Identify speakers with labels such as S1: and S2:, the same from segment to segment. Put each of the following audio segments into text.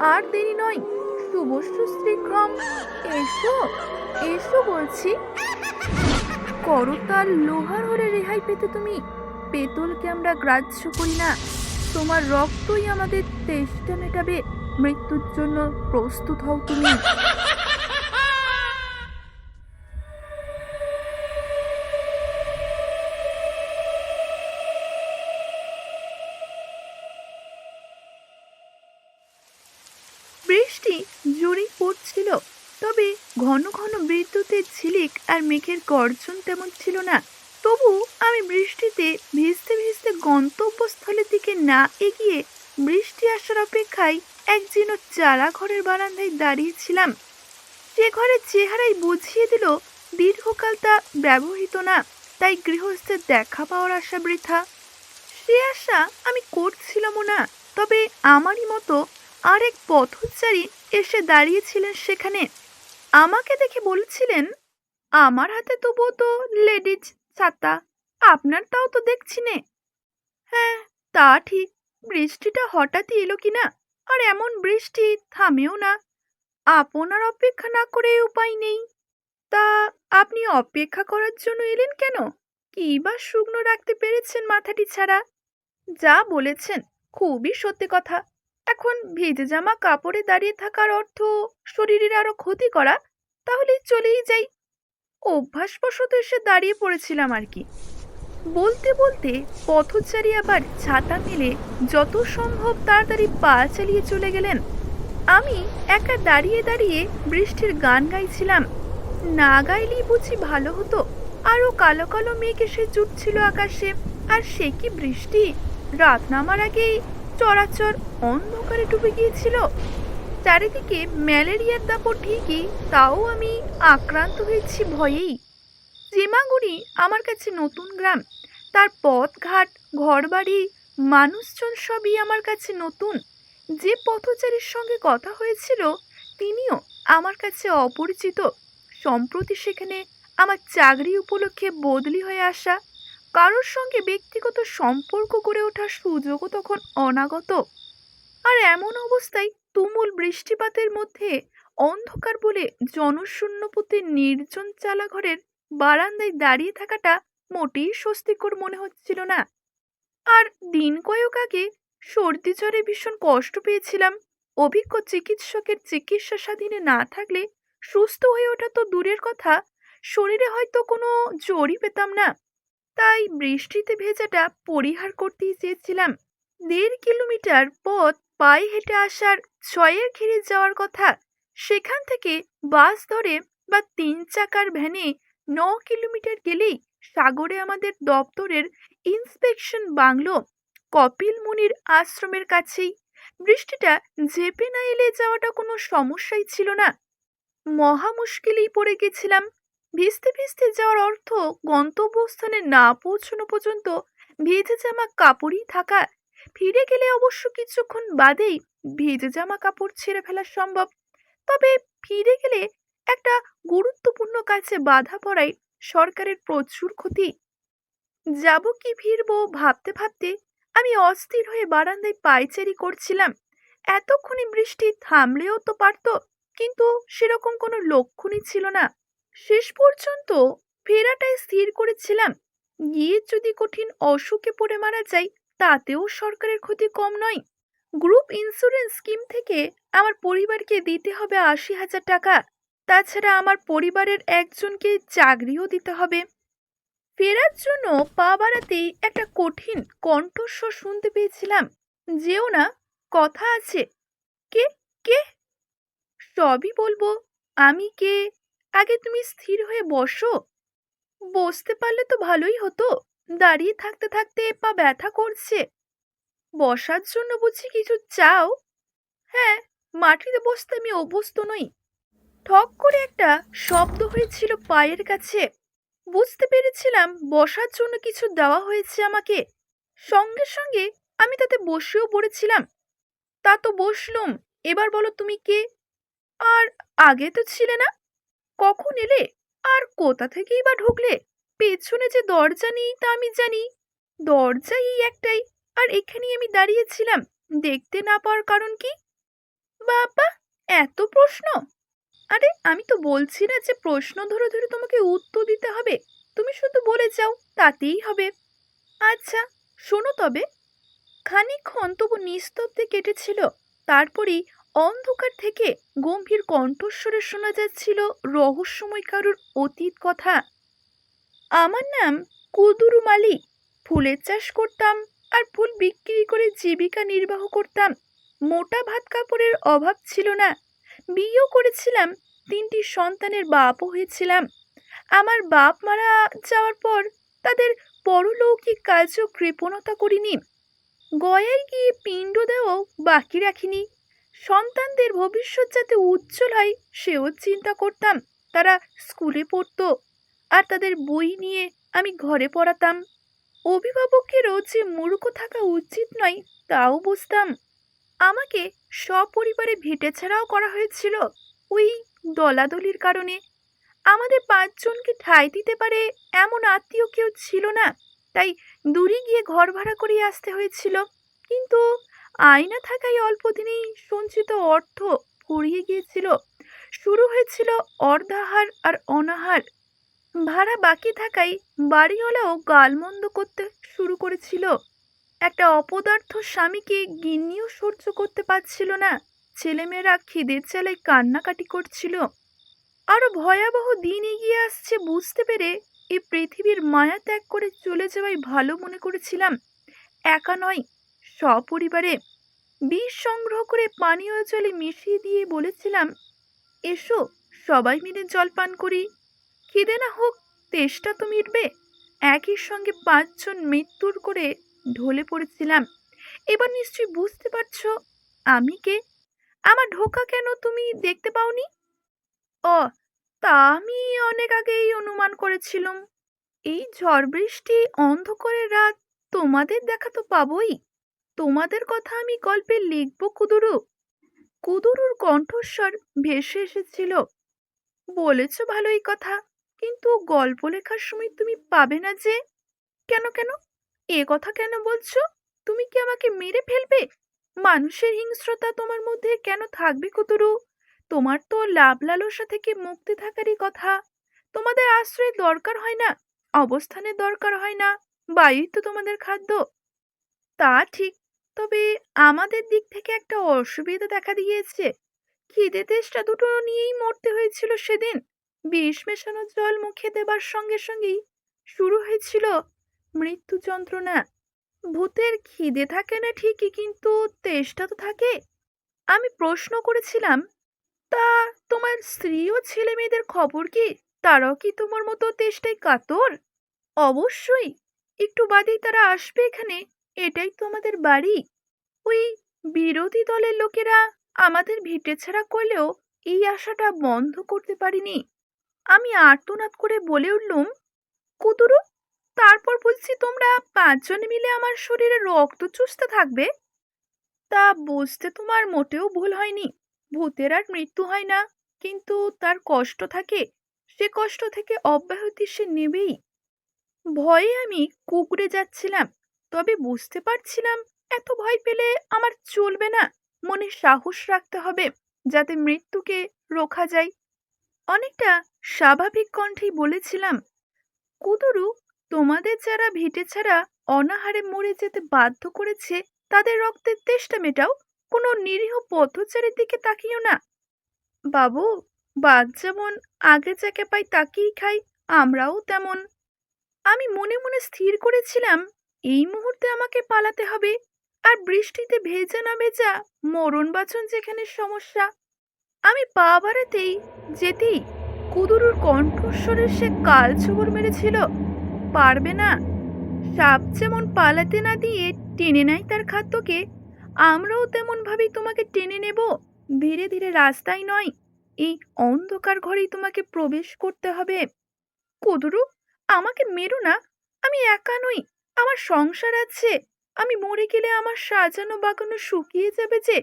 S1: আর দেরি নয়। শুভশ্রী শ্রীক্রম এসো এসো বলছি। করতাল লোহার হলে রেহাই পেতে তুমি। পেতলকে আমরা গ্রাহ্য করি না। তোমার রক্তই আমাদের তেষ্টা মেটাবে। মৃত্যুর জন্য প্রস্তুত হও তুমি। পড়ছিল তবে ঘন ঘন বিদ্যুতের ঝিলিক আর মেঘের গর্জন তেমন ছিল না। তবু আমি বৃষ্টিতে ভিজতে ভিজতে গন্তব্যস্থলের দিকে না এগিয়ে বৃষ্টি আসার অপেক্ষায় এক যেন চালা ঘরের বারান্দায় দাঁড়িয়েছিলাম সে ঘরের চেহারাই বুঝিয়ে দিল, দীর্ঘকাল তা ব্যবহৃত না, তাই গৃহস্থের দেখা পাওয়ার আশা বৃথা। সে আশা আমি করছিলামও না, তবে আমারই মতো আরেক পথচারী এসে দাঁড়িয়েছিলেন সেখানে। আমাকে দেখে বলছিলেন, আমার হাতে তবুও তো লেডিজ ছাতা, আপনার তাও তো দেখছি নে। হ্যাঁ তা ঠিক, বৃষ্টিটা হঠাৎই এলো কি না? আর এমন বৃষ্টি থামেও না। আপনার অপেক্ষা না করে উপায় নেই। তা আপনি অপেক্ষা করার জন্য এলেন কেন? কি বা শুকনো রাখতে পেরেছেন মাথাটি ছাড়া? যা বলেছেন, খুবই সত্যি কথা। এখন ভেজে জামা কাপড়ে দাঁড়িয়ে থাকার অর্থ শরীরের আরও ক্ষতি করা তাহলে চলেই যাই। অভ্যাসবশত এসে দাঁড়িয়ে পড়েছিলাম আর কি। বলতে বলতে পথচারী আবার ছাতা মেলে যত সম্ভব তাড়াতাড়ি পা চালিয়ে চলে গেলেন। আমি একা দাঁড়িয়ে দাঁড়িয়ে বৃষ্টির গান গাইছিলাম। না গাইলেই বুঝি ভালো হতো। আরও কালো কালো মেঘ এসে জুটছিল আকাশে। আর সে কি বৃষ্টি? রাত নামার আগেই চরাচর অন্ধকারে ডুবে গিয়েছিল। চারিদিকে ম্যালেরিয়ার দাপট ঠিকই, তাও আমি আক্রান্ত হয়েছি ভয়েই। চিমাগুড়ি আমার কাছে নতুন গ্রাম। তার পথ ঘাট ঘরবাড়ি, মানুষজন সবই আমার কাছে নতুন। যে পথচারীর সঙ্গে কথা হয়েছিল, তিনিও আমার কাছে অপরিচিত। সম্প্রতি সেখানে আমার চাকরি উপলক্ষে বদলি হয়ে আসা কারোর সঙ্গে ব্যক্তিগত সম্পর্ক গড়ে ওঠার সুযোগও তখন অনাগত। আর এমন অবস্থায় তুমুল বৃষ্টিপাতের মধ্যে অন্ধকার বলে জনশূন্য পথে নির্জন চালা ঘরের বারান্দায় দাঁড়িয়ে থাকাটা মোটেই স্বস্তিকর মনে হচ্ছিল না। আর দিন কয়েক আগে সর্দি জ্বরে ভীষণ কষ্ট পেয়েছিলাম। অভিজ্ঞ চিকিৎসকের চিকিৎসা স্বাধীনে না থাকলে সুস্থ হয়ে ওঠা তো দূরের কথা, শরীরে হয়তো কোনো জোরই পেতাম না। তাই বৃষ্টিতে ভেজাটা পরিহার করতেই চেয়েছিলাম। দেড় কিলোমিটার পথ পায়ে হেঁটে আসার ছয়ের ঘিরে যাওয়ার কথা। সেখান থেকে বাস ধরে বা তিন চাকার ভ্যানে ন কিলোমিটার গেলেই সাগরে আমাদের দপ্তরের ইন্সপেকশন বাংলো কপিল মুনির আশ্রমের কাছেই। বৃষ্টিটা ঝেপে না এলে যাওয়াটা কোনো সমস্যাই ছিল না। মহা মুশকিলেই পড়ে গেছিলাম। ভিজতে ভিজতে যাওয়ার অর্থ গন্তব্যস্থানে না পৌঁছানো পর্যন্ত ভেজে জামা কাপড়ই থাকা। ফিরে গেলে অবশ্য কিছুক্ষণ বাদেই ভেজে জামা কাপড় ছেড়ে ফেলা সম্ভব। তবে ফিরে গেলে একটা গুরুত্বপূর্ণ কাজে বাধা পড়ায় সরকারের প্রচুর ক্ষতি। যাব কি ফিরবো ভাবতে ভাবতে আমি অস্থির হয়ে বারান্দায় পায়চারি করছিলাম। এতক্ষণে বৃষ্টি থামলেও তো পারতো, কিন্তু সেরকম কোনো লক্ষণই ছিল না। শেষ পর্যন্ত ফেরাটাই স্থির করেছিলাম। গিয়ে যদি কঠিন অসুখে পড়ে মারা যাই, তাতেও সরকারের ক্ষতি কম নয়। গ্রুপ ইন্স্যুরেন্স স্কিম থেকে আমার পরিবারকে দিতে হবে আশি হাজার টাকা। তাছাড়া আমার পরিবারের একজনকে চাকরিও দিতে হবে। ফেরার জন্য পা বাড়াতেই একটা কঠিন কণ্ঠস্বর শুনতে পেয়েছিলাম। যেও না, কথা আছে। কে কে? সবই বলব, আমি কে? আগে তুমি স্থির হয়ে বসো। বসতে পারলে তো ভালোই হতো। দাঁড়িয়ে থাকতে থাকতে পা ব্যথা করছে। বসার জন্য বুঝি কিছু চাও? হ্যাঁ মাটিতে বসতে আমি অভ্যস্ত নই। ঠক করে একটা শব্দ হয়েছিল পায়ের কাছে। বুঝতে পেরেছিলাম বসার জন্য কিছু দেওয়া হয়েছে আমাকে। সঙ্গে সঙ্গে আমি তাতে বসেও পড়েছিলাম। তা তো বসলুম। এবার বলো তুমি কে? আর আগে তো ছিলে না? কখন এলে? আর কোথা থেকেই বা ঢুকলে? পেছনে যে দরজা নেই তা আমি জানি। দরজা এই একটাই, আর এখানেই আমি দাঁড়িয়েছিলাম। দেখতে না পাওয়ার কারণ কি? বাবা, এত প্রশ্ন! আরে, আমি তো বলছি না যে প্রশ্ন ধরে ধরে তোমাকে উত্তর দিতে হবে। তুমি শুধু বলে যাও, তাতেই হবে। আচ্ছা শোনো তবে। খানিকক্ষণ তবু নিস্তব্ধে কেটেছিল। তারপরেই অন্ধকার থেকে গম্ভীর কণ্ঠস্বরে শোনা যাচ্ছিল রহস্যময় কারুর অতীত কথা। আমার নাম কুদুরু মালি ফুলের চাষ করতাম আর ফুল বিক্রি করে জীবিকা নির্বাহ করতাম। মোটা ভাত কাপড়ের অভাব ছিল না। বিয়েও করেছিলাম, তিনটি সন্তানের বাপও হয়েছিলাম। আমার বাপ মারা যাওয়ার পর তাদের পরলৌকিক কাজও কৃপণতা করিনি। গয়ায় গিয়ে পিণ্ড দেওয়াও বাকি রাখিনি। সন্তানদের ভবিষ্যৎ যাতে উজ্জ্বল হয়, সেও চিন্তা করতাম। তারা স্কুলে পড়তো আর তাদের বই নিয়ে আমি ঘরে পড়াতাম। অভিভাবকেরও যে মূর্খ থাকা উচিত নয়, তাও বুঝতাম। আমাকে সপরিবারে ভেটে ছাড়াও করা হয়েছিল ওই দলাদলির কারণে। আমাদের পাঁচজনকে ঠাঁই দিতে পারে এমন আত্মীয় কেউ ছিল না, তাই দূরে গিয়ে ঘর ভাড়া করে আসতে হয়েছিল। কিন্তু আয়না থাকায় অল্প দিনেই সঞ্চিত অর্থ ফুরিয়ে গিয়েছিল। শুরু হয়েছিল অর্ধাহার আর অনাহার। ভাড়া বাকি থাকায় বাড়িওয়ালাও গালমন্দ করতে শুরু করেছিল। একটা অপদার্থ স্বামীকে গিন্নিও সহ্য করতে পারছিল না। ছেলেমেয়েরা খিদের চালায় কান্নাকাটি করছিল। আরও ভয়াবহ দিন এগিয়ে আসছে বুঝতে পেরে এই পৃথিবীর মায়া ত্যাগ করে চলে যাওয়াই ভালো মনে করেছিলাম। একা নয় সপরিবারে বিষ সংগ্রহ করে পানীয় জলে মিশিয়ে দিয়ে বলেছিলাম, এসো, সবাই মিলে জল পান করি। খিদে না হোক, তেষ্টা তো মিটবে। একই সঙ্গে পাঁচজন মৃত্যুর করে ঢলে পড়েছিলাম। এবার নিশ্চয়ই বুঝতে পারছ, আমি কে? আমার ঢোকা কেন তুমি দেখতে পাওনি? ও তা আমি অনেক আগেই অনুমান করেছিলাম। এই ঝড় বৃষ্টি, অন্ধকারের রাত তোমাদের দেখা তো পাবই। তোমাদের কথা আমি গল্পে লিখব, কুদুরু। কুদুরুর কণ্ঠস্বর ভেসে এসেছিল। বলেছ ভালোই কথা, কিন্তু গল্প লেখার সময় তুমি পাবে না যে। কেন কেন? এ কথা কেন বলছো? তুমি কি আমাকে মেরে ফেলবে? মানুষের হিংস্রতা তোমার মধ্যে কেন থাকবে কুতুরু তোমার তো লাভ লালসা থেকে মুক্তি থাকারই কথা। তোমাদের আশ্রয় দরকার হয় না অবস্থানের দরকার হয় না, বায়ুই তো তোমাদের খাদ্য। তা ঠিক তবে আমাদের দিক থেকে একটা অসুবিধা দেখা দিয়েছে। খিদে তেষ্টা দুটো নিয়েই মরতে হয়েছিল সেদিন। বিষ মেশানো জল মুখে দেবার সঙ্গে সঙ্গেই শুরু হয়েছিল মৃত্যু যন্ত্রণা। ভূতের খিদে থাকে না ঠিকই, কিন্তু তেষ্টা তো থাকে। আমি প্রশ্ন করেছিলাম, তা তোমার স্ত্রী ও ছেলে মেয়েদের খবর কি? তারাও কি তোমার মতো তেষ্টায় কাতর? অবশ্যই, একটু বাদেই তারা আসবে এখানে। এটাই তো আমাদের বাড়ি। ওই বিরোধী দলের লোকেরা আমাদের ভিটে ছাড়া করলেও এই আশাটা বন্ধ করতে পারিনি। আমি আর্তনাদ করে বলে উঠলুম কুতুরু তারপর বলছি তোমরা পাঁচজন মিলে আমার শরীরে রক্ত চুষতে থাকবে? তা বুঝতে তোমার মোটেও ভুল হয়নি। ভূতের আর মৃত্যু হয় না, কিন্তু তার কষ্ট থাকে, সে কষ্ট থেকে অব্যাহতি সে নেবেই। ভয়ে আমি কুকুরে যাচ্ছিলাম। তবে বুঝতে পারছিলাম, এত ভয় পেলে আমার চলবে না। মনে সাহস রাখতে হবে, যাতে মৃত্যুকে রোখা যায়। অনেকটা স্বাভাবিক কণ্ঠেই বলেছিলাম, কুদুরু, তোমাদের যারা ভিটে ছাড়া অনাহারে মরে যেতে বাধ্য করেছে, তাদের রক্তের তেষ্টা মেটাও। কোনো নিরীহ পথচারীর দিকে তাকিও না। বাবু, বাঘ যেমন আগে যাকে পাই তাকেই খাই, আমরাও তেমন। আমি মনে মনে স্থির করেছিলাম এই মুহূর্তে আমাকে পালাতে হবে। আর বৃষ্টিতে ভেজা না ভেজা মরণ বাচন যেখানে সমস্যা। আমি পা বাড়াতেই যেতেই কুদুরুর কণ্ঠস্বরে সে কাল ছবর মেরেছিল। পারবে না। সাপ যেমন পালাতে না দিয়ে টেনে নেয় তার খাদ্যকে, আমরাও তেমন ভাবেই তোমাকে টেনে নেব। ধীরে ধীরে রাস্তায় নয়, এই অন্ধকার ঘরেই তোমাকে প্রবেশ করতে হবে। কুদুরু, আমাকে মেরো না। আমি একা নই। আমার সংসার আছে, আমি মরে গেলে আমার সাজানো বাগানো শুকিয়ে যাবে যে।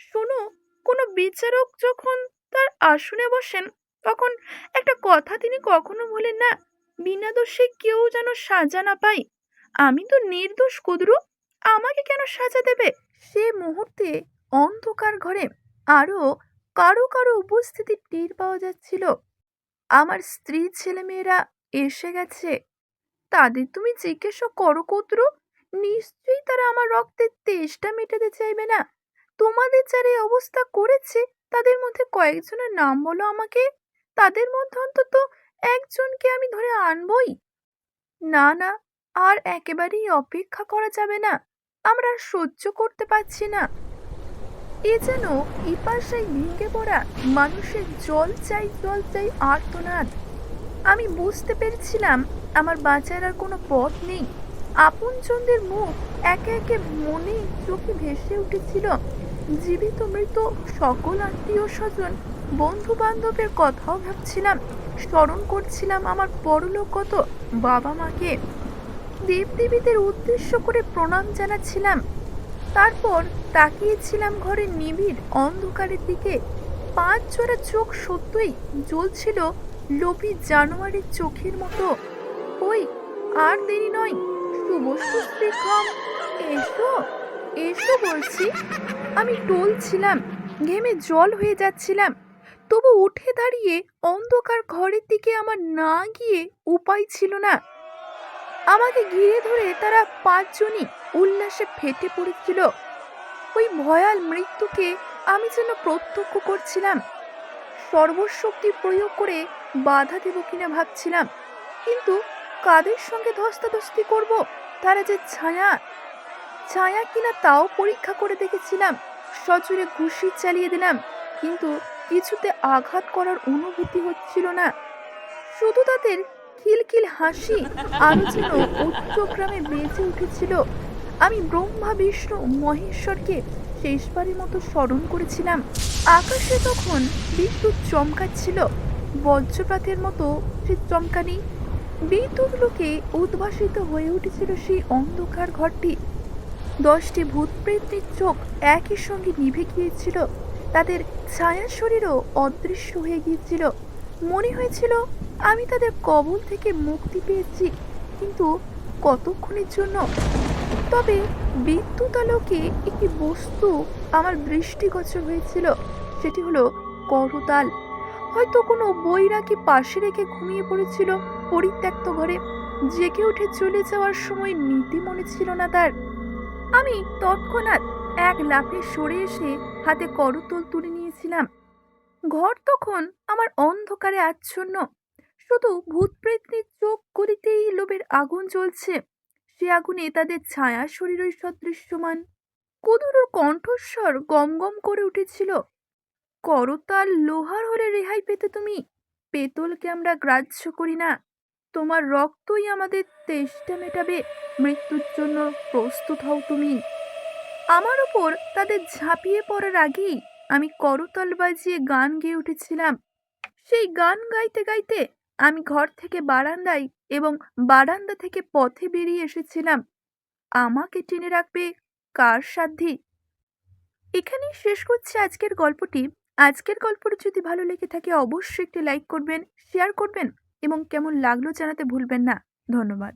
S1: শোনো, কোনো বিচারক যখন তার আসনে বসেন, তখন একটা কথা তিনি কখনো বলেন না, বিনা দোষে কেউ যেন সাজা না পাই আমি তো নির্দোষ, কুদরু, আমাকে কেন সাজা দেবে? সে মুহূর্তে অন্ধকার ঘরে আরও কারও কারও উপস্থিতি টের পাওয়া যাচ্ছিল। আমার স্ত্রী ছেলেমেয়েরা এসে গেছে। তাদের তুমি জিজ্ঞাসা করো কত্র নিশ্চয়ই তারা আমার রক্তের তেষ্টা মেটাতে চাইবে না। তোমাদের যারা এই অবস্থা করেছে, তাদের মধ্যে কয়েকজনের নাম বলো আমাকে। তাদের মধ্যে অন্তত একজনকে আমি ধরে আনবই। না না, আর একেবারেই অপেক্ষা করা যাবে না। আমরা আর সহ্য করতে পারছি না। এ যেন ইপাশায় ভেঙে পড়া মানুষের জল চাই জল চাই আর্তনাদ। আমি বুঝতে পেরেছিলাম আমার বাঁচার আর কোনো পথ নেই। আপনজনদের মুখ একে একে মনে চোখে ভেসে উঠেছিল। জীবিত মৃত সকল আত্মীয় স্বজন বন্ধু বান্ধবের কথাও ভাবছিলাম। স্মরণ করছিলাম আমার পরলোকগত বাবা মাকে দেবদেবীদের উদ্দেশ্য করে প্রণাম জানাচ্ছিলাম। তারপর তাকিয়েছিলাম ঘরের নিবিড় অন্ধকারের দিকে। পাঁচ জোড়া চোখ সত্যই জ্বলছিল। লোভী জানোয়ারের চোখের মতো। ওই, আর দেরি নয়। শুভস্তু শ্রীক্ষম এসো এসো বলছি। আমি টলছিলাম, ঘেমে জল হয়ে যাচ্ছিলাম। তবু উঠে দাঁড়িয়ে অন্ধকার ঘরের দিকে আমার না গিয়ে উপায় ছিল না। আমাকে ঘিরে ধরে তারা পাঁচজনই উল্লাসে ফেটে পড়েছিল। ওই ভয়াল মৃত্যুকে আমি যেন প্রত্যক্ষ করছিলাম। সর্বশক্তি প্রয়োগ করে বাধা দেব কিনা ভাবছিলাম। কিন্তু কাদের সঙ্গে ধস্তাধস্তি করব? তারা যে ছায়া। ছায়া কিনা তাও পরীক্ষা করে দেখেছিলাম। সজোরে ঘুষি চালিয়ে দিলাম। কিন্তু কিছুতে আঘাত করার অনুভূতি হচ্ছিল না। শুধু তাদের খিলখিল হাসি আরও যেন উচ্চগ্রামে বেঁচে উঠেছিল। আমি ব্রহ্মা, বিষ্ণু, মহেশ্বরকে শেষবারের মতো স্মরণ করেছিলাম। আকাশে তখন বিদ্যুৎ চমকাচ্ছিল। বজ্রপাতের মতো সে চমকানি বিদ্যুৎ লোকে উদ্ভাসিত হয়ে উঠেছিল সেই অন্ধকার ঘরটি। দশটি ভূত প্রেতের চোখ একই সঙ্গে নিভে গিয়েছিল। তাদের ছায়া শরীরও অদৃশ্য হয়ে গিয়েছিল। মনে হয়েছিল, আমি তাদের কবল থেকে মুক্তি পেয়েছি, কিন্তু কতক্ষণের জন্য? তবে বিদ্যুৎ আলোকে একটি বস্তু আমার দৃষ্টিগোচর হয়েছিল, সেটি হলো করতাল। হয়তো কোনো বইরাকে পাশে রেখে ঘুমিয়ে পড়েছিল পরিত্যক্ত ঘরে, জেগে উঠে চলে যাওয়ার সময় নীতি মনে ছিল না তার। আমি তৎক্ষণাৎ এক লাফে সরে এসে হাতে করতল তুলে নিয়েছিলাম। ঘর তখন আমার অন্ধকারে আচ্ছন্ন, শুধু ভূত প্রেতনির চোখ করিতেই লোভের আগুন জ্বলছে। সে আগুনে তাদের ছায়া শরীরই সদৃশ্যমান। কুদুরুর কণ্ঠস্বর গম গম করে উঠেছিল করতাল লোহার হলে রেহাই পেতে তুমি। পেতলকে আমরা গ্রাহ্য করি না। তোমার রক্তই আমাদের তেষ্টা মেটাবে। মৃত্যুর জন্য প্রস্তুত হও তুমি। আমার ওপর তাদের ঝাঁপিয়ে পড়ার আগেই আমি করতাল বাজিয়ে গান গেয়ে উঠেছিলাম। সেই গান গাইতে গাইতে আমি ঘর থেকে বারান্দায় এবং বারান্দা থেকে পথে বেরিয়ে এসেছিলাম। আমাকে টেনে রাখবে কার সাধ্যি? এখানেই শেষ করছি আজকের গল্পটি। আজকের গল্পটি যদি ভালো লেগে থাকে, অবশ্যই একটি লাইক করবেন, শেয়ার করবেন এবং কেমন লাগল জানাতে ভুলবেন না। ধন্যবাদ।